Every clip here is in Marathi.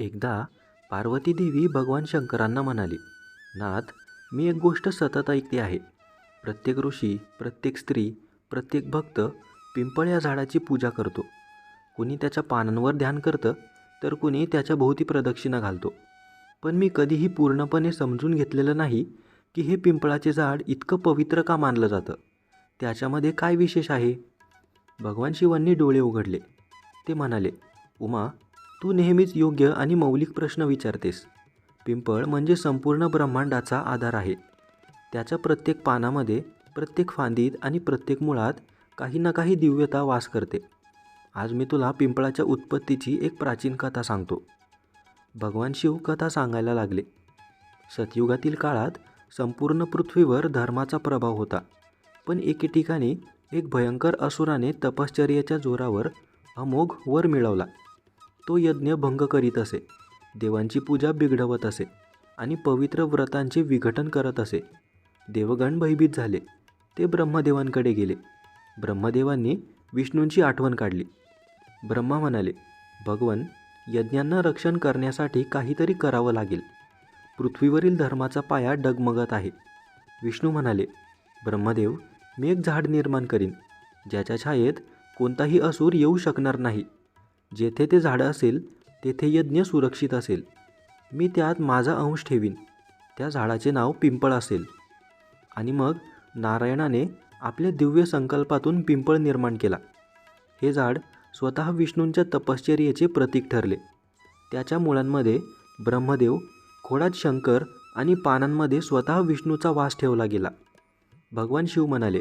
एकदा पार्वती देवी भगवान शंकरांना म्हणाली नाथ मी एक गोष्ट सतत ऐकते आहे. प्रत्येक ऋषी प्रत्येक स्त्री प्रत्येक भक्त पिंपळ या झाडाची पूजा करतो. कुणी त्याच्या पानांवर ध्यान करतं तर कुणी त्याच्या भोवती प्रदक्षिणा घालतो. पण मी कधीही पूर्णपणे समजून घेतलेलं नाही की हे पिंपळाचे झाड इतकं पवित्र का मानलं जातं. त्याच्यामध्ये काय विशेष आहे? भगवान शिवांनी डोळे उघडले. ते म्हणाले उमा तू नेहमीच योग्य आणि मौलिक प्रश्न विचारतेस. पिंपळ म्हणजे संपूर्ण ब्रह्मांडाचा आधार आहे. त्याच्या प्रत्येक पानामध्ये प्रत्येक फांदीत आणि प्रत्येक मुळात काही ना काही दिव्यता वास करते. आज मी तुला पिंपळाच्या उत्पत्तीची एक प्राचीन कथा सांगतो. भगवान शिव कथा सांगायला लागले. सतयुगातील काळात संपूर्ण पृथ्वीवर धर्माचा प्रभाव होता. पण एके ठिकाणी एक भयंकर असुराने तपश्चर्याच्या जोरावर अमोघ वर मिळवला. तो यज्ञ भंग करीत असे. देवांची पूजा बिघडवत असे आणि पवित्र व्रतांचे विघटन करत असे. देवगण भयभीत झाले. ते ब्रह्मदेवांकडे गेले. ब्रह्मदेवांनी विष्णूंची आठवण काढली. ब्रह्मा म्हणाले भगवन यज्ञांना रक्षण करण्यासाठी काहीतरी करावं लागेल. पृथ्वीवरील धर्माचा पाया डगमगत आहे. विष्णू म्हणाले ब्रह्मदेव मी एक झाड निर्माण करीन. ज्याच्या छायेत कोणताही असूर येऊ शकणार नाही. जेथे ते झाडं असेल तेथे यज्ञ सुरक्षित असेल. मी त्यात माझा अंश ठेवीन. त्या झाडाचे नाव पिंपळ असेल. आणि मग नारायणाने आपल्या दिव्य संकल्पातून पिंपळ निर्माण केला. हे झाड स्वतः विष्णूंच्या तपश्चर्येचे प्रतीक ठरले. त्याच्या मुळांमध्ये ब्रह्मदेव खोडात शंकर आणि पानांमध्ये स्वतः विष्णूचा वास ठेवला गेला. भगवान शिव म्हणाले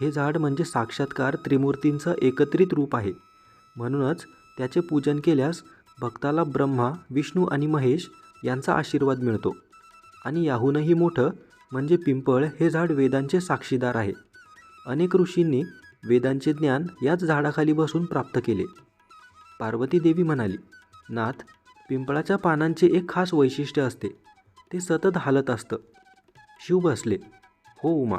हे झाड म्हणजे साक्षात्कार त्रिमूर्तींचं एकत्रित रूप आहे. म्हणूनच त्याचे पूजन केल्यास भक्ताला ब्रह्मा विष्णू आणि महेश यांचा आशीर्वाद मिळतो. आणि याहूनही मोठं म्हणजे पिंपळ हे झाड वेदांचे साक्षीदार आहे. अनेक ऋषींनी वेदांचे ज्ञान याच झाडाखाली बसून प्राप्त केले. पार्वती देवी म्हणाली नाथ पिंपळाच्या पानांचे एक खास वैशिष्ट्य असते. ते सतत हालत असतं. शिव बसले. हो उमा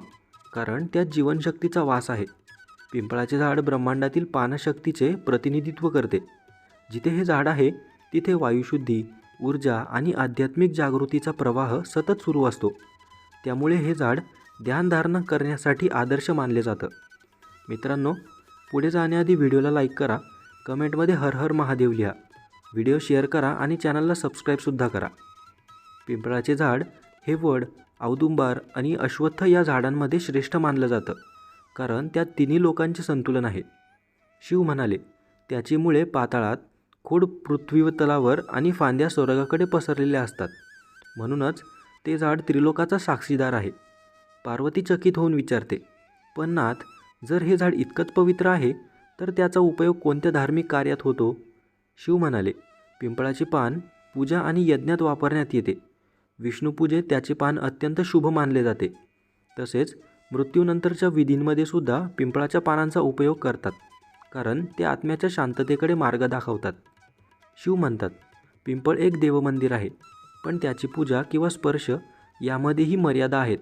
कारण त्यात जीवनशक्तीचा वास आहे. पिंपळाचे झाड ब्रह्मांडातील पानशक्तीचे प्रतिनिधित्व करते. जिथे हे झाड आहे तिथे वायुशुद्धी ऊर्जा आणि आध्यात्मिक जागृतीचा प्रवाह सतत सुरू असतो. त्यामुळे हे झाड ध्यानधारणा करण्यासाठी आदर्श मानले जातं. मित्रांनो पुढे जाण्याआधी व्हिडिओला लाईक करा कमेंटमध्ये हर हर महादेव लिहा. व्हिडिओ शेअर करा आणि चॅनलला सबस्क्राईबसुद्धा करा. पिंपळाचे झाड हे वड औदुंबार आणि अश्वत्थ या झाडांमध्ये श्रेष्ठ मानलं जातं कारण त्यात तिन्ही लोकांचे संतुलन आहे. शिव म्हणाले त्याची मुळे पाताळात खोड पृथ्वीतलावर आणि फांद्या स्वर्गाकडे पसरलेल्या असतात. म्हणूनच ते झाड त्रिलोकाचा साक्षीदार आहे. पार्वती चकित होऊन विचारते पण नाथ जर हे झाड इतकंच पवित्र आहे तर त्याचा उपयोग कोणत्या धार्मिक कार्यात होतो? शिव म्हणाले पिंपळाचे पान पूजा आणि यज्ञात वापरण्यात येते. विष्णुपूजेत त्याचे पान अत्यंत शुभ मानले जाते. तसेच मृत्यूनंतरच्या विधींमध्ये सुद्धा पिंपळाच्या पानांचा उपयोग करतात. कारण ते आत्म्याच्या शांततेकडे मार्ग दाखवतात. शिव म्हणतात पिंपळ एक देवमंदिर आहे पण त्याची पूजा किंवा स्पर्श यामध्येही मर्यादा आहेत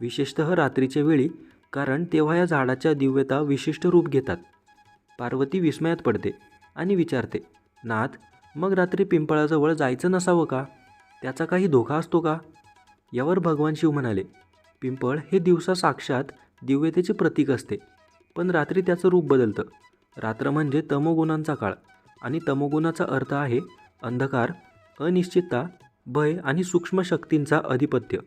विशेषतः रात्रीच्या वेळी कारण तेव्हा या झाडाच्या दिव्यता विशिष्ट रूप घेतात. पार्वती विस्मयात पडते आणि विचारते नाथ मग रात्री पिंपळाजवळ जायचं नसावं का? त्याचा काही धोका असतो का? यावर भगवान शिव म्हणाले पिंपळ हे दिवसा साक्षात दिव्यतेचे प्रतीक असते पण रात्री त्याचं रूप बदलतं. रात्र म्हणजे तमोगुणांचा काळ. आणि तमोगुणाचा अर्थ आहे अंधकार अनिश्चितता भय आणि सूक्ष्म शक्तींचा अधिपत्य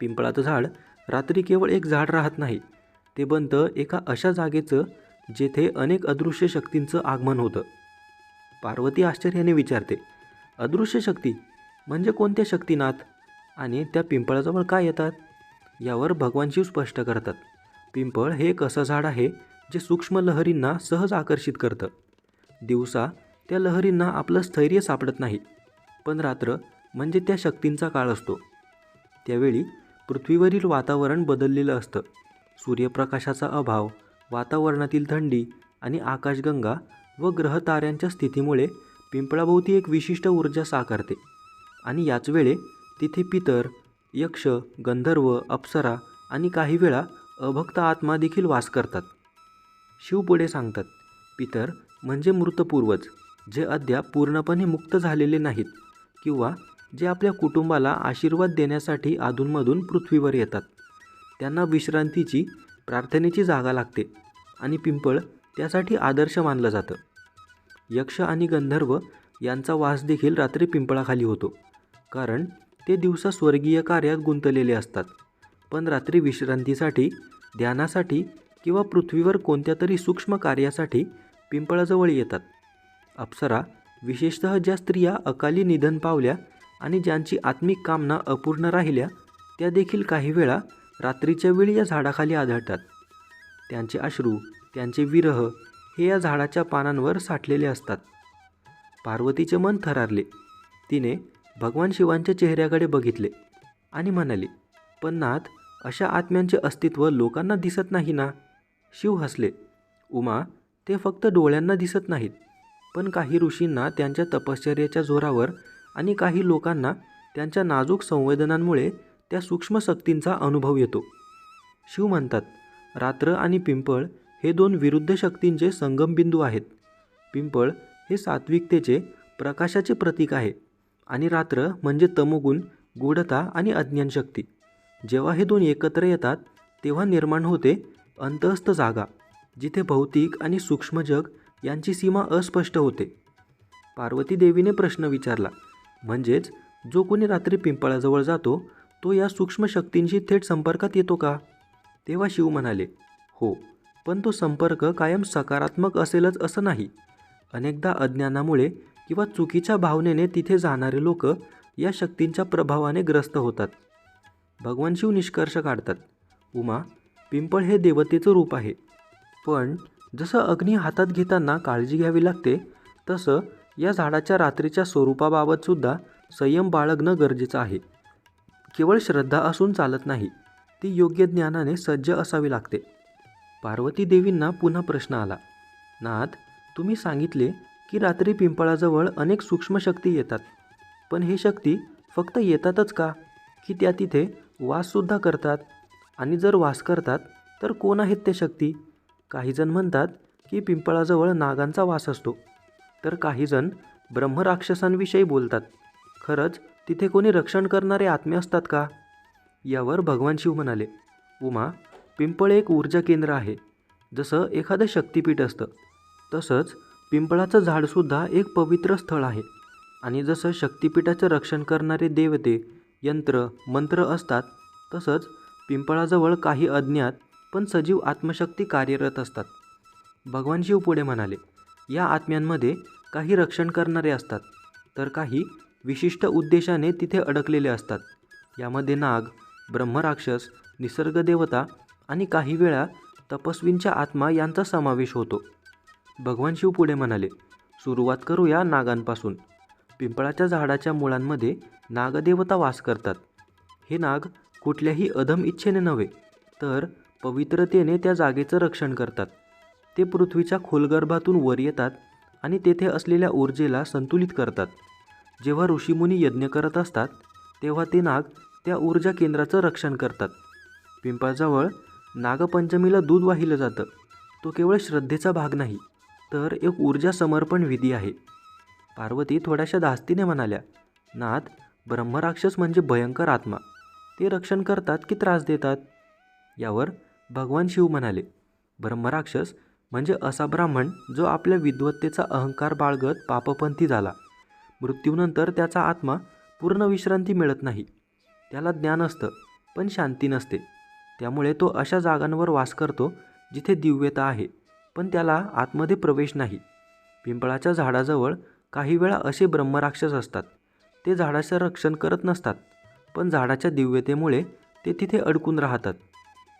पिंपळाचं झाड रात्री केवळ एक झाड राहत नाही ते बनतं एका अशा जागेचं जेथे अनेक अदृश्य शक्तींचं आगमन होतं. पार्वती आश्चर्याने विचारते अदृश्य शक्ती म्हणजे कोणत्या शक्तीनाथ? आणि त्या पिंपळाजवळ काय येतात? यावर भगवान शिव स्पष्ट करतात पिंपळ हे एक असं झाड आहे जे सूक्ष्म लहरींना सहज आकर्षित करतं. दिवसा त्या लहरींना आपलं स्थैर्य सापडत नाही पण रात्र म्हणजे त्या शक्तींचा काळ असतो. त्यावेळी पृथ्वीवरील वातावरण बदललेलं असतं. सूर्यप्रकाशाचा अभाव वातावरणातील थंडी आणि आकाशगंगा व ग्रहताऱ्यांच्या स्थितीमुळे पिंपळाभोवती एक विशिष्ट ऊर्जा साकारते. आणि याच वेळे तिथे पितर यक्ष गंधर्व अप्सरा आणि काही वेळा अभक्त आत्मा देखील वास करतात. शिव पुढे सांगतात पितर म्हणजे मृतपूर्वज जे अद्याप पूर्णपणे मुक्त झालेले नाहीत किंवा जे आपल्या कुटुंबाला आशीर्वाद देण्यासाठी अधूनमधून पृथ्वीवर येतात. त्यांना विश्रांतीची प्रार्थनेची जागा लागते आणि पिंपळ त्यासाठी आदर्श मानलं जातं. यक्ष आणि गंधर्व यांचा वास देखील रात्री पिंपळाखाली होतो कारण ते दिवसा स्वर्गीय कार्यात गुंतलेले असतात. पण रात्री विश्रांतीसाठी ध्यानासाठी किंवा पृथ्वीवर कोणत्या तरी सूक्ष्म कार्यासाठी पिंपळाजवळ येतात. अप्सरा विशेषतः ज्या स्त्रिया अकाली निधन पावल्या आणि ज्यांची आत्मिक कामना अपूर्ण राहिल्या त्या देखील काही वेळा रात्रीच्या वेळी या झाडाखाली आढळतात. त्यांचे अश्रू त्यांचे विरह हे या झाडाच्या पानांवर साठलेले असतात. पार्वतीचे मन थरारले. तिने भगवान शिवांच्या चेहऱ्याकडे बघितले आणि म्हणाले पण नाथ अशा आत्म्यांचे अस्तित्व लोकांना दिसत नाही ना? शिव हसले. उमा ते फक्त डोळ्यांना दिसत नाहीत पण काही ऋषींना त्यांच्या तपश्चर्याच्या जोरावर आणि काही लोकांना त्यांच्या नाजूक संवेदनांमुळे त्या सूक्ष्म शक्तींचा अनुभव येतो. शिव म्हणतात रात्र आणि पिंपळ हे दोन विरुद्ध शक्तींचे संगमबिंदू आहेत. पिंपळ हे सात्विकतेचे प्रकाशाचे प्रतीक आहे आणि रात्र म्हणजे तमोगुण गूढता आणि अज्ञानशक्ती. जेव्हा हे दोन एकत्र येतात तेव्हा निर्माण होते अंतस्थ जागा जिथे भौतिक आणि सूक्ष्म जग यांची सीमा अस्पष्ट होते. पार्वती देवीने प्रश्न विचारला म्हणजेच जो कोणी रात्री पिंपळाजवळ जातो तो या सूक्ष्म शक्तींशी थेट संपर्कात येतो का? तेव्हा शिव म्हणाले हो पण तो संपर्क कायम सकारात्मक असेलच असं नाही. अनेकदा अज्ञानामुळे किंवा चुकीच्या भावनेने तिथे जाणारे लोक या शक्तींच्या प्रभावाने ग्रस्त होतात. भगवान शिव निष्कर्ष काढतात. उमा पिंपळ हे देवतेचं रूप आहे. पण जसं अग्नी हातात घेताना काळजी घ्यावी लागते तसं या झाडाच्या रात्रीच्या स्वरूपाबाबतसुद्धा संयम बाळगणं गरजेचं आहे. केवळ श्रद्धा असून चालत नाही ती योग्य ज्ञानाने सज्ज असावी लागते. पार्वती देवींना पुन्हा प्रश्न आला. नाथ तुम्ही सांगितले की रात्री पिंपळाजवळ अनेक सूक्ष्म शक्ती येतात. पण हे शक्ती फक्त येतातच का? की त्या तिथे वाससुद्धा करतात? आणि जर वास करतात तर कोण आहेत ते शक्ती? काहीजण म्हणतात की पिंपळाजवळ नागांचा वास असतो. तर काहीजण ब्रह्मराक्षसांविषयी बोलतात. खरंच तिथे कोणी रक्षण करणारे आत्मे असतात का? यावर भगवान शिव म्हणाले उमा पिंपळ एक ऊर्जा केंद्र आहे. जसं एखादं शक्तिपीठ असतं तसंच पिंपळाचं झाडसुद्धा एक पवित्र स्थळ आहे. आणि जसं शक्तिपीठाचं रक्षण करणारे देवते यंत्र मंत्र असतात तसंच पिंपळाजवळ काही अज्ञात पण सजीव आत्मशक्ती कार्यरत असतात. भगवान शिव पुढे म्हणाले या आत्म्यांमध्ये काही रक्षण करणारे असतात तर काही विशिष्ट उद्देशाने तिथे अडकलेले असतात. यामध्ये नाग ब्रह्मराक्षस निसर्गदेवता आणि काही वेळा तपस्वींच्या आत्मा यांचा समावेश होतो. भगवान शिव पुढे म्हणाले सुरुवात करूया नागांपासून. पिंपळाच्या झाडाच्या मुळांमध्ये नागदेवता वास करतात. हे नाग कुठल्याही अधम इच्छेने नव्हे तर पवित्रतेने त्या जागेचं रक्षण करतात. ते पृथ्वीच्या खोलगर्भातून वर येतात आणि तेथे असलेल्या ऊर्जेला संतुलित करतात. जेव्हा ऋषीमुनी यज्ञ करत असतात तेव्हा ते नाग त्या ऊर्जा केंद्राचं रक्षण करतात. पिंपळाजवळ नागपंचमीला दूध वाहिलं जातं. तो केवळ श्रद्धेचा भाग नाही तर एक ऊर्जा समर्पण विधी आहे. पार्वती थोड्याशा धास्तीने म्हणाल्या नाथ ब्रह्मराक्षस म्हणजे भयंकर आत्मा. ते रक्षण करतात की त्रास देतात? यावर भगवान शिव म्हणाले ब्रह्मराक्षस म्हणजे असा ब्राह्मण जो आपल्या विद्वत्तेचा अहंकार बाळगत पापपंथी झाला. मृत्यूनंतर त्याचा आत्मा पूर्ण विश्रांती मिळत नाही. त्याला ज्ञान असतं पण शांती नसते. त्यामुळे तो अशा जागांवर वास करतो जिथे दिव्यता आहे पण त्याला आतमध्ये प्रवेश नाही. पिंपळाच्या झाडाजवळ काही वेळा असे ब्रह्मराक्षस असतात. ते झाडाचं रक्षण करत नसतात. पण झाडाच्या दिव्यतेमुळे ते तिथे अडकून राहतात.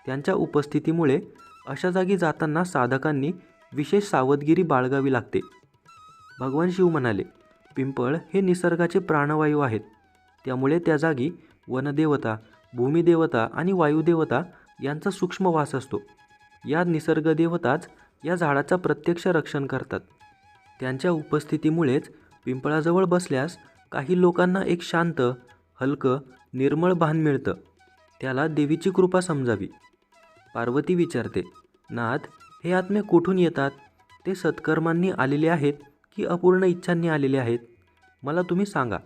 त्यांच्या उपस्थितीमुळे अशा जागी जाताना साधकांनी विशेष सावधगिरी बाळगावी लागते. भगवान शिव म्हणाले पिंपळ हे निसर्गाचे प्राणवायू आहेत. त्यामुळे त्या जागी वनदेवता भूमिदेवता आणि वायुदेवता यांचा सूक्ष्म वास असतो. या निसर्गदेवताच या झाडाचा प्रत्यक्ष रक्षण करतात. त्यांच्या उपस्थितीमुळेच पिंपळाजवळ बसल्यास काही लोकांना एक शांत हलकं निर्मळ भान मिळतं. त्याला देवीची कृपा समजावी. पार्वती विचारते नाथ हे आत्मे कुठून येतात? ते सत्कर्मांनी आलेले आहेत की अपूर्ण इच्छांनी आलेले आहेत? मला तुम्ही सांगा.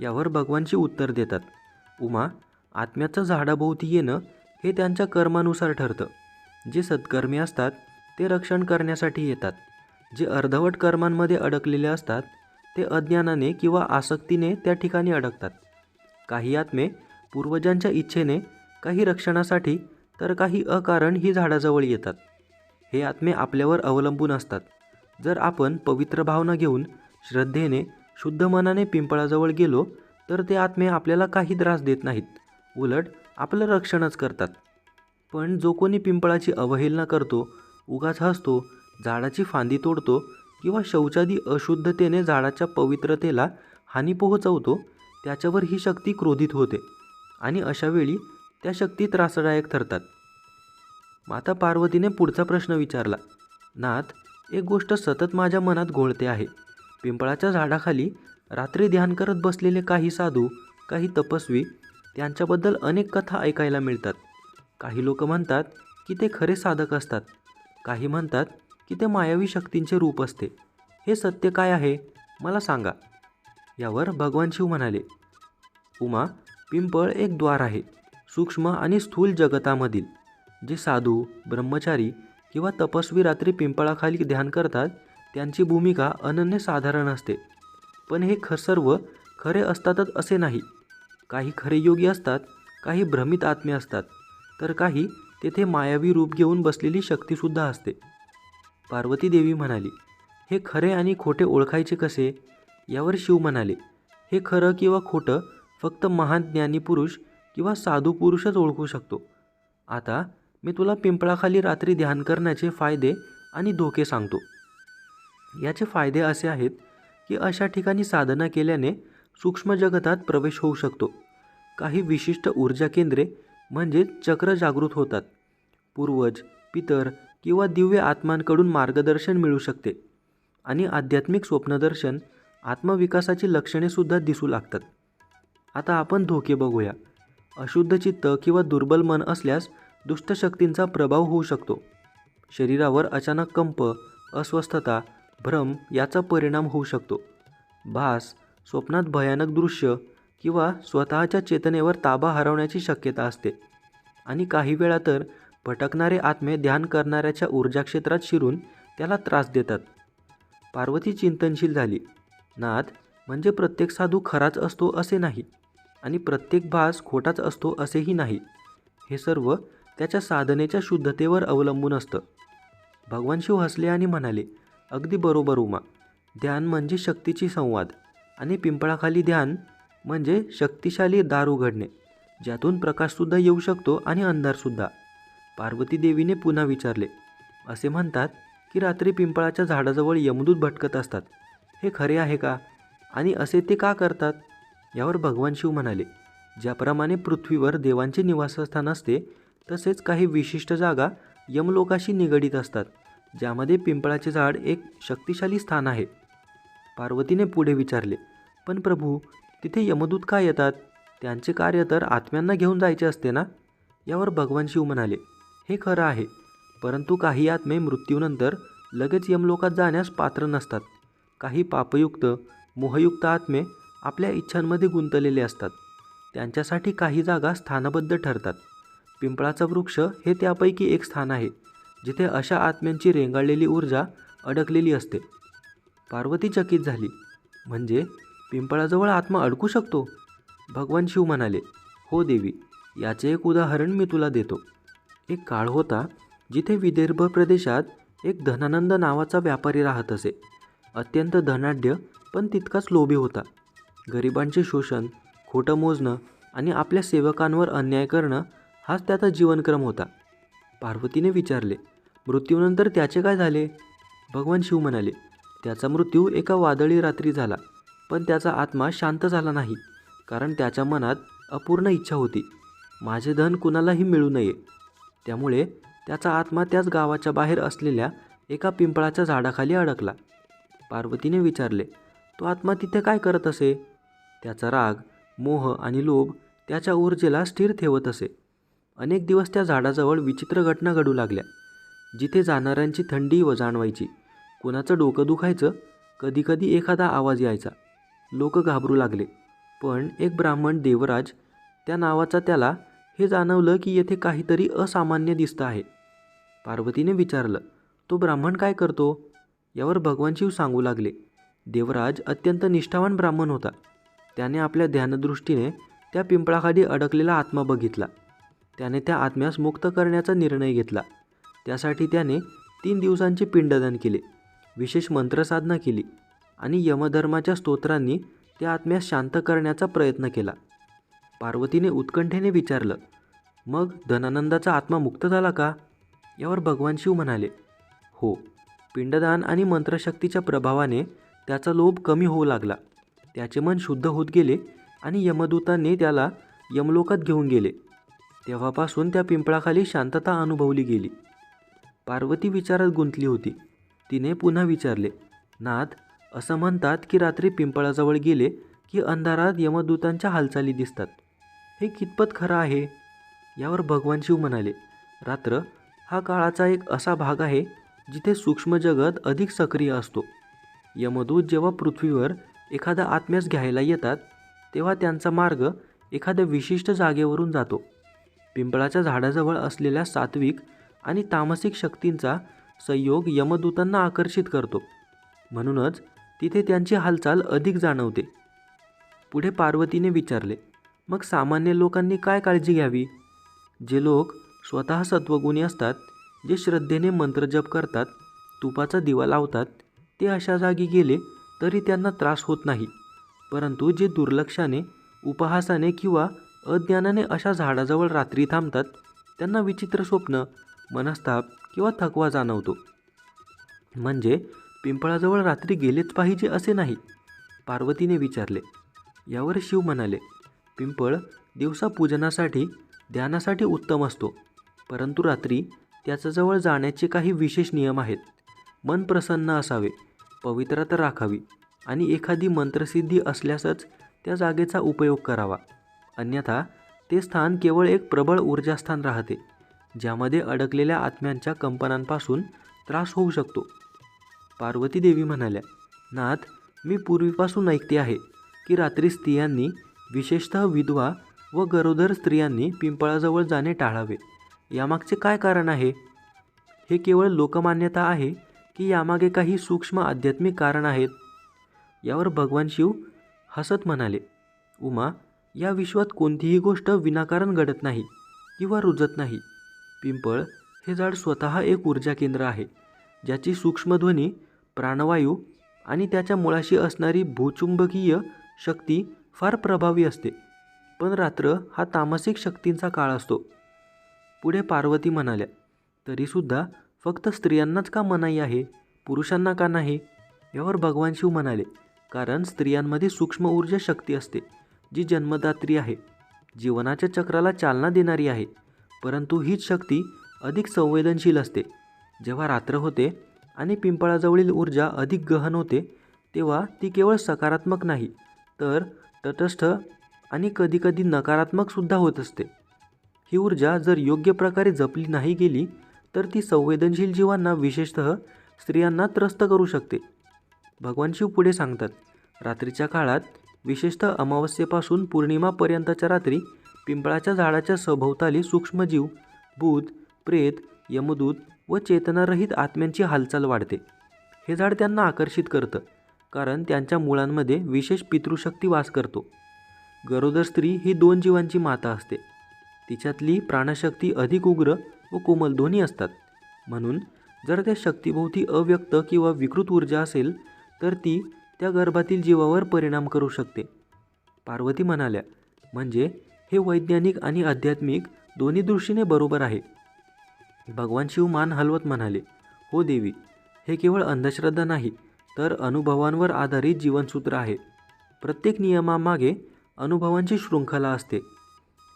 यावर भगवानशी उत्तर देतात उमा आत्म्याचं झाडाभोवती येणं हे त्यांच्या कर्मानुसार ठरतं. जे सत्कर्मी असतात ते रक्षण करण्यासाठी येतात. जे अर्धवट कर्मांमध्ये अडकलेले असतात ते अज्ञानाने किंवा आसक्तीने त्या ठिकाणी अडकतात. काही आत्मे पूर्वजांच्या इच्छेने काही रक्षणासाठी तर काही अकारण ही झाडाजवळ येतात. हे आत्मे आपल्यावर अवलंबून असतात. जर आपण पवित्र भावना घेऊन श्रद्धेने शुद्ध मनाने पिंपळाजवळ गेलो तर ते आत्मे आपल्याला काही त्रास देत नाहीत. उलट आपलं रक्षणच करतात. पण जो कोणी पिंपळाची अवहेलना करतो उगाच हसतो झाडाची फांदी तोडतो किंवा शौचादी अशुद्धतेने झाडाच्या पवित्रतेला हानी पोहोचवतो त्याच्यावर ही शक्ती क्रोधित होते आणि अशावेळी त्या शक्ती त्रासदायक ठरतात. माता पार्वतीने पुढचा प्रश्न विचारला नाथ एक गोष्ट सतत माझ्या मनात घोळते आहे. पिंपळाच्या झाडाखाली रात्री ध्यान करत बसलेले काही साधू काही तपस्वी त्यांच्याबद्दल अनेक कथा ऐकायला मिळतात. काही लोक म्हणतात की ते खरे साधक असतात. काही म्हणतात की ते मायावी शक्तींचे रूप असते. हे सत्य काय आहे? मला सांगा. यावर भगवान शिव म्हणाले उमा पिंपळ एक द्वार आहे सूक्ष्म आणि स्थूल जगतामधील जे साधू ब्रह्मचारी किंवा तपस्वी रात्री पिंपळाखाली ध्यान करतात त्यांची भूमिका अनन्यसाधारण असते. पण हे ख सर्व खरे असतातच असे नाही. काही खरे योगी असतात काही भ्रमित आत्मे असतात तर काही तेथे मायावी रूप घेऊन बसलेली शक्तीसुद्धा असते. पार्वती देवी म्हणाली हे खरे आणि खोटे ओळखायचे कसे? यावर शिव म्हणाले हे खरं किंवा खोटं फक्त महान ज्ञानी पुरुष किंवा साधू पुरुषच ओळखू शकतो. आता मी तुला पिंपळाखाली रात्री ध्यान करण्याचे फायदे आणि धोके सांगतो. याचे फायदे असे आहेत की अशा ठिकाणी साधना केल्याने सूक्ष्म जगतात प्रवेश होऊ शकतो. काही विशिष्ट ऊर्जा केंद्रे म्हणजे चक्र जागृत होतात. पूर्वज पितर किंवा दिव्य आत्मांकडून मार्गदर्शन मिळू शकते. आणि आध्यात्मिक स्वप्नदर्शन आत्मविकासाची लक्षणेसुद्धा दिसू लागतात. आता आपण धोके बघूया. अशुद्ध चित्त किंवा दुर्बल मन असल्यास दुष्टशक्तींचा प्रभाव होऊ शकतो. शरीरावर अचानक कंप अस्वस्थता भ्रम याचा परिणाम होऊ शकतो. भास स्वप्नात भयानक दृश्य किंवा स्वतःच्या चेतनेवर ताबा हरवण्याची शक्यता असते. आणि काही वेळा तर भटकणारे आत्मे ध्यान करणाऱ्याच्या ऊर्जा क्षेत्रात शिरून त्याला त्रास देतात. पार्वती चिंतनशील झाली. नाथ म्हणजे प्रत्येक साधू खराच असतो असे नाही आणि प्रत्येक भास खोटाच असतो असेही नाही. हे सर्व त्याच्या साधनेच्या शुद्धतेवर अवलंबून असतं. भगवान शिव हसले आणि म्हणाले अगदी बरोबर उमा. ध्यान म्हणजे शक्तीची संवाद आणि पिंपळाखाली ध्यान म्हणजे शक्तिशाली दार उघडणे. ज्यातून प्रकाशसुद्धा येऊ शकतो आणि अंधारसुद्धा पार्वती देवीने पुन्हा विचारले असे म्हणतात की रात्री पिंपळाच्या झाडाजवळ यमदूत भटकत असतात. हे खरे आहे का? आणि असे ते का करतात? यावर भगवान शिव म्हणाले ज्याप्रमाणे पृथ्वीवर देवांचे निवासस्थान असते तसेच काही विशिष्ट जागा यमलोकाशी निगडीत असतात ज्यामध्ये पिंपळाचे झाड एक शक्तिशाली स्थान आहे. पार्वतीने पुढे विचारले पण प्रभू तिथे यमदूत का येतात? त्यांचे कार्य तर आत्म्यांना घेऊन जायचे असते ना? यावर भगवान शिव म्हणाले हे खरं आहे परंतु काही आत्मे मृत्यूनंतर लगेच यमलोकात जाण्यास पात्र नसतात. काही पापयुक्त मोहयुक्त आत्मे आपल्या इच्छांमध्ये गुंतलेले असतात. त्यांच्यासाठी काही जागा स्थानबद्ध ठरतात. पिंपळाचा वृक्ष हे त्यापैकी एक स्थान आहे जिथे अशा आत्म्यांची रेंगाळलेली ऊर्जा अडकलेली असते. पार्वती चकित झाली. म्हणजे पिंपळाजवळ आत्मा अडकू शकतो? भगवान शिव म्हणाले हो देवी याचे एक उदाहरण मी तुला देतो. एक काळ होता जिथे विदर्भ प्रदेशात एक धनानंद नावाचा व्यापारी राहत असे. अत्यंत धनाढ्य पण तितकाच लोभी होता. गरिबांचे शोषण खोटं मोजणं आणि आपल्या सेवकांवर अन्याय करणं हाच त्याचा जीवनक्रम होता. पार्वतीने विचारले मृत्यूनंतर त्याचे काय झाले? भगवान शिव म्हणाले त्याचा मृत्यू एका वादळी रात्री झाला पण त्याचा आत्मा शांत झाला नाही कारण त्याच्या मनात अपूर्ण इच्छा होती. माझे धन कुणालाही मिळू नये. त्यामुळे त्याचा आत्मा त्याच गावाच्या बाहेर असलेल्या एका पिंपळाच्या झाडाखाली अडकला. पार्वतीने विचारले तो आत्मा तिथे काय करत असे? त्याचा राग मोह आणि लोभ त्याच्या ऊर्जेला स्थिर ठेवत असे. अनेक दिवस त्या झाडाजवळ विचित्र घटना घडू लागल्या. जिथे जाणाऱ्यांची थंडी व जाणवायची. कुणाचं डोकं दुखायचं? कधीकधी एखादा आवाज यायचा. लोक घाबरू लागले. पण एक ब्राह्मण देवराज त्या नावाचा त्याला हे जाणवलं की येथे काहीतरी असामान्य दिसतं आहे. पार्वतीने विचारलं तो ब्राह्मण काय करतो? यावर भगवान शिव सांगू लागले देवराज अत्यंत निष्ठावान ब्राह्मण होता. त्याने आपल्या ध्यानदृष्टीने त्या पिंपळाखाली अडकलेला आत्मा बघितला. त्याने त्या आत्म्यास मुक्त करण्याचा निर्णय घेतला. त्यासाठी त्याने तीन दिवसांचे पिंडदान केले विशेष मंत्रसाधना केली आणि यमधर्माच्या स्तोत्रांनी त्या आत्म्यास शांत करण्याचा प्रयत्न केला. पार्वतीने उत्कंठेने विचारलं मग धनानंदाचा आत्मा मुक्त झाला का? यावर भगवान शिव म्हणाले हो. पिंडदान आणि मंत्रशक्तीच्या प्रभावाने त्याचा लोभ कमी होऊ लागला. त्याचे मन शुद्ध होत गेले आणि यमदूताने त्याला यमलोकात घेऊन गेले. तेव्हापासून त्या पिंपळाखाली शांतता अनुभवली गेली. पार्वती विचारात गुंतली होती. तिने पुन्हा विचारले नाथ असं म्हणतात की रात्री पिंपळाजवळ गेले की अंधारात यमदूतांच्या हालचाली दिसतात. हे कितपत खरं आहे? यावर भगवान शिव म्हणाले रात्र हा काळाचा एक असा भाग आहे जिथे सूक्ष्म जगत अधिक सक्रिय असतो. यमदूत जेव्हा पृथ्वीवर एखादा आत्म्यास घ्यायला येतात तेव्हा त्यांचा मार्ग एखाद्या विशिष्ट जागेवरून जातो. पिंपळाच्या झाडाजवळ असलेल्या सात्विक आणि तामसिक शक्तींचा संयोग यमदूतांना आकर्षित करतो. म्हणूनच तिथे त्यांची हालचाल अधिक जाणवते. पुढे पार्वतीने विचारले मग सामान्य लोकांनी काय काळजी घ्यावी? जे लोक स्वतः सत्वगुणी असतात जे श्रद्धेने मंत्रजप करतात तुपाचा दिवा लावतात ते अशा जागी गेले तरी त्यांना त्रास होत नाही. परंतु जे दुर्लक्षाने उपहासाने किंवा अज्ञानाने अशा झाडाजवळ रात्री थांबतात त्यांना विचित्र स्वप्न मनस्ताप किंवा थकवा जाणवतो. म्हणजे पिंपळाजवळ रात्री गेलेच पाहिजे असे नाही पार्वतीने विचारले. यावर शिव म्हणाले पिंपळ दिवसा पूजनासाठी ध्यानासाठी उत्तम असतो. परंतु रात्री त्याच्याजवळ जाण्याचे काही विशेष नियम आहेत. मन प्रसन्न असावे. पवित्रता राखावी आणि एखादी मंत्रसिद्धी असल्यासच त्या जागेचा उपयोग करावा. अन्यथा ते स्थान केवळ एक प्रबळ ऊर्जास्थान राहते ज्यामध्ये अडकलेल्या आत्म्यांच्या कंपनांपासून त्रास होऊ शकतो. पार्वती देवी म्हणाल्या नाथ मी पूर्वीपासून ऐकते आहे की रात्री स्त्रियांनी विशेषतः विधवा व गरोदर स्त्रियांनी पिंपळाजवळ जाणे टाळावे. यामागचे काय कारण आहे? हे केवळ लोकमान्यता आहे की यामागे काही सूक्ष्म आध्यात्मिक कारण आहेत. यावर भगवान शिव हसत म्हणाले उमा या विश्वात कोणतीही गोष्ट विनाकारण घडत नाही किंवा रुजत नाही. पिंपळ हे झाड स्वतः एक ऊर्जा केंद्र आहे ज्याची सूक्ष्मध्वनी प्राणवायू आणि त्याच्या मुळाशी असणारी भूचुंबकीय शक्ती फार प्रभावी असते. पण रात्र हा तामसिक शक्तींचा काळ असतो. पुढे पार्वती म्हणाल्या तरीसुद्धा फक्त स्त्रियांनाच का मनाई आहे? पुरुषांना का नाही? यावर भगवान शिव म्हणाले कारण स्त्रियांमध्ये सूक्ष्म ऊर्जा शक्ती असते जी जन्मदात्री आहे. जीवनाच्या चक्राला चालना देणारी आहे परंतु हीच शक्ती अधिक संवेदनशील असते. जेव्हा रात्र होते आणि पिंपळाजवळील ऊर्जा अधिक गहन होते तेव्हा ती केवळ सकारात्मक नाही तर तटस्थ आणि कधीकधी नकारात्मकसुद्धा होत असते. ही ऊर्जा जर योग्य प्रकारे जपली नाही गेली तर ती संवेदनशील जीवांना विशेषतः स्त्रियांना त्रस्त करू शकते. भगवान शिव पुढे सांगतात रात्रीच्या काळात विशेषतः अमावस्येपासून पौर्णिमापर्यंतच्या रात्री पिंपळाच्या झाडाच्या सभोवताली सूक्ष्मजीव भूत प्रेत यमदूत व चेतनारहित आत्म्यांची हालचाल वाढते. हे झाड त्यांना आकर्षित करतं कारण त्यांच्या मुळांमध्ये विशेष पितृशक्ती वास करतो. गरोदर स्त्री ही दोन जीवांची माता असते. तिच्यातली प्राणशक्ती अधिक उग्र व कोमल दोन्ही असतात. म्हणून जर त्या शक्तीभोवती अव्यक्त किंवा विकृत ऊर्जा असेल तर ती त्या गर्भातील जीवावर परिणाम करू शकते. पार्वती म्हणाल्या म्हणजे हे वैज्ञानिक आणि आध्यात्मिक दोन्ही दृष्टीने बरोबर आहे. भगवान शिव मान हलवत म्हणाले हो देवी हे केवळ अंधश्रद्धा नाही तर अनुभवांवर आधारित जीवनसूत्र आहे. प्रत्येक नियमामागे अनुभवांची शृंखला असते.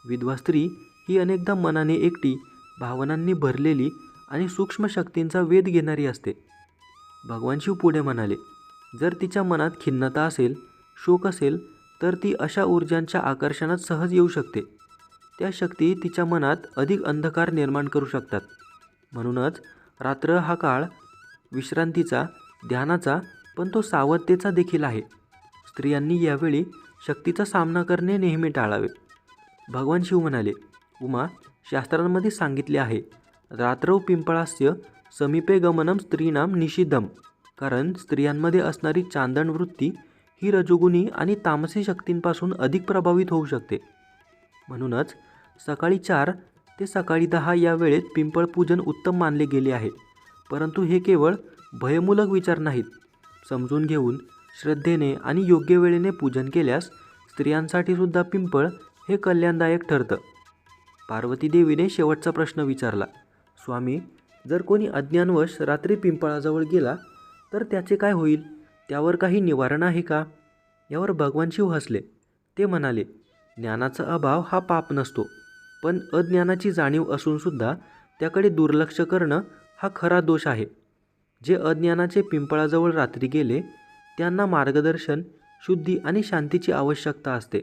विधवा स्त्री ही अनेकदा मनाने एकटी भावनांनी भरलेली आणि सूक्ष्म शक्तींचा वेध घेणारी असते. भगवान शिव पुढे म्हणाले जर तिच्या मनात खिन्नता असेल शोक असेल तर ती अशा ऊर्जांच्या आकर्षणात सहज येऊ शकते. त्या शक्ती तिच्या मनात अधिक अंधकार निर्माण करू शकतात. म्हणूनच रात्र हा काळ विश्रांतीचा ध्यानाचा पण तो सावधतेचा देखील आहे. स्त्रियांनी यावेळी शक्तीचा सामना करणे नेहमी टाळावे. भगवान शिव म्हणाले उमा शास्त्रांमध्ये सांगितले आहे. रात्रौ पिंपळास्य समीपे गमनम स्त्रीनाम निषिद्धम. कारण स्त्रियांमध्ये असणारी चांदण वृत्ती ही रजोगुणी आणि तामसी शक्तींपासून अधिक प्रभावित होऊ शकते. म्हणूनच सकाळी चार ते सकाळी दहा या वेळेत पिंपळ पूजन उत्तम मानले गेले आहे. परंतु हे केवळ भयमूलक विचार नाहीत. समजून घेऊन श्रद्धेने आणि योग्य वेळेने पूजन केल्यास स्त्रियांसाठी सुद्धा पिंपळ हे कल्याणदायक ठरतं. पार्वती देवीने शेवटचा प्रश्न विचारला स्वामी जर कोणी अज्ञानवश रात्री पिंपळाजवळ गेला तर त्याचे काय होईल? त्यावर काही निवारण आहे का? यावर भगवान शिव हसले. ते म्हणाले ज्ञानाचा अभाव हा पाप नसतो पण अज्ञानाची जाणीव असूनसुद्धा त्याकडे दुर्लक्ष करणं हा खरा दोष आहे. जे अज्ञानाचे पिंपळाजवळ रात्री गेले त्यांना मार्गदर्शन शुद्धी आणि शांतीची आवश्यकता असते.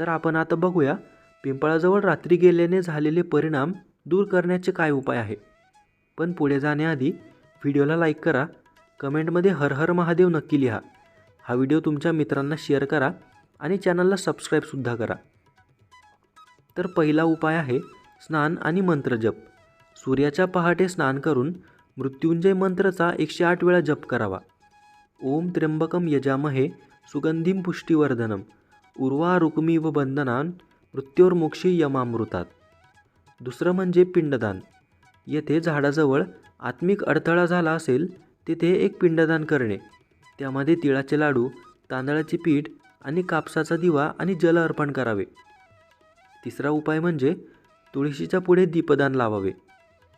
तर आपण आता बघूया पिंपळाजवळ रात्री गेल्याने झालेले परिणाम दूर करण्याचे काय उपाय आहे? पण पुढे जाण्याआधी व्हिडिओला लाईक करा कमेंटमध्ये हर हर महादेव नक्की लिहा. हा व्हिडिओ तुमच्या मित्रांना शेअर करा आणि चॅनलला सबस्क्राईबसुद्धा करा. तर पहिला उपाय आहे स्नान आणि मंत्रजप सूर्याच्या पहाटे स्नान करून मृत्युंजय मंत्राचा एकशे आठ वेळा जप करावा. ओम त्र्यंबकम यजामहे सुगंधीम पुष्टिवर्धनम. उर्वा रुक्मी व बंधनान मृत्योर्मोक्षी यमामृतात. दुसरं म्हणजे पिंडदान. येथे झाडाजवळ आत्मिक अडथळा झाला असेल तिथे एक पिंडदान करणे. त्यामध्ये तिळाचे लाडू तांदळाचे पीठ आणि कापसाचा दिवा आणि जल अर्पण करावे. तिसरा उपाय म्हणजे तुळशीच्या पुढे दीपदान लावावे.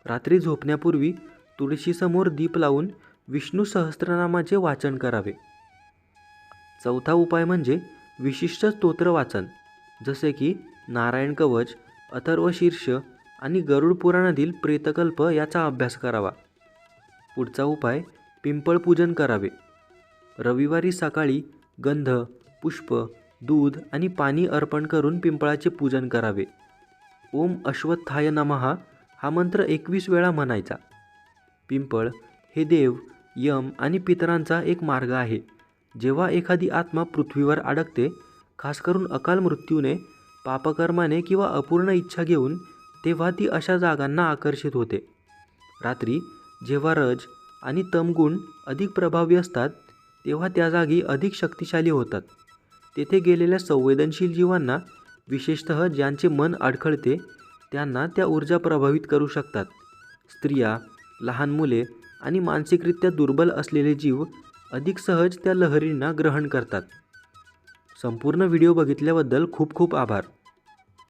रात्री झोपण्यापूर्वी तुळशीसमोर दीप लावून विष्णू सहस्त्रनामाचे वाचन करावे. चौथा उपाय म्हणजे विशिष्ट स्तोत्र वाचन. जसे की नारायण कवच अथर्व शीर्ष आणि गरुड पुराणातील प्रेतकल्प याचा अभ्यास करावा. पुढचा उपाय पिंपळ पूजन करावे. रविवारी सकाळी गंध पुष्प दूध आणि पाणी अर्पण करून पिंपळाचे पूजन करावे. ओम अश्वत्थाय नमहा हा मंत्र एकवीस वेळा म्हणायचा. पिंपळ हे देव यम आणि पितरांचा एक मार्ग आहे. जेव्हा एखादी आत्मा पृथ्वीवर अडकते खास करून अकाल मृत्यूने पापकर्माने किंवा अपूर्ण इच्छा घेऊन तेव्हा ती अशा जागांना आकर्षित होते. रात्री जेव्हा रज आणि तमगुण अधिक प्रभावी असतात तेव्हा त्या जागी अधिक शक्तिशाली होतात. तेथे गेलेल्या संवेदनशील जीवांना विशेषतः ज्यांचे मन अडखळते त्यांना त्या ऊर्जा प्रभावित करू शकतात. स्त्रिया लहान मुले आणि मानसिकरित्या दुर्बल असलेले जीव अधिक सहज त्या लहरींना ग्रहण करतात. संपूर्ण व्हिडिओ बघितल्याबद्दल खूप खूप आभार.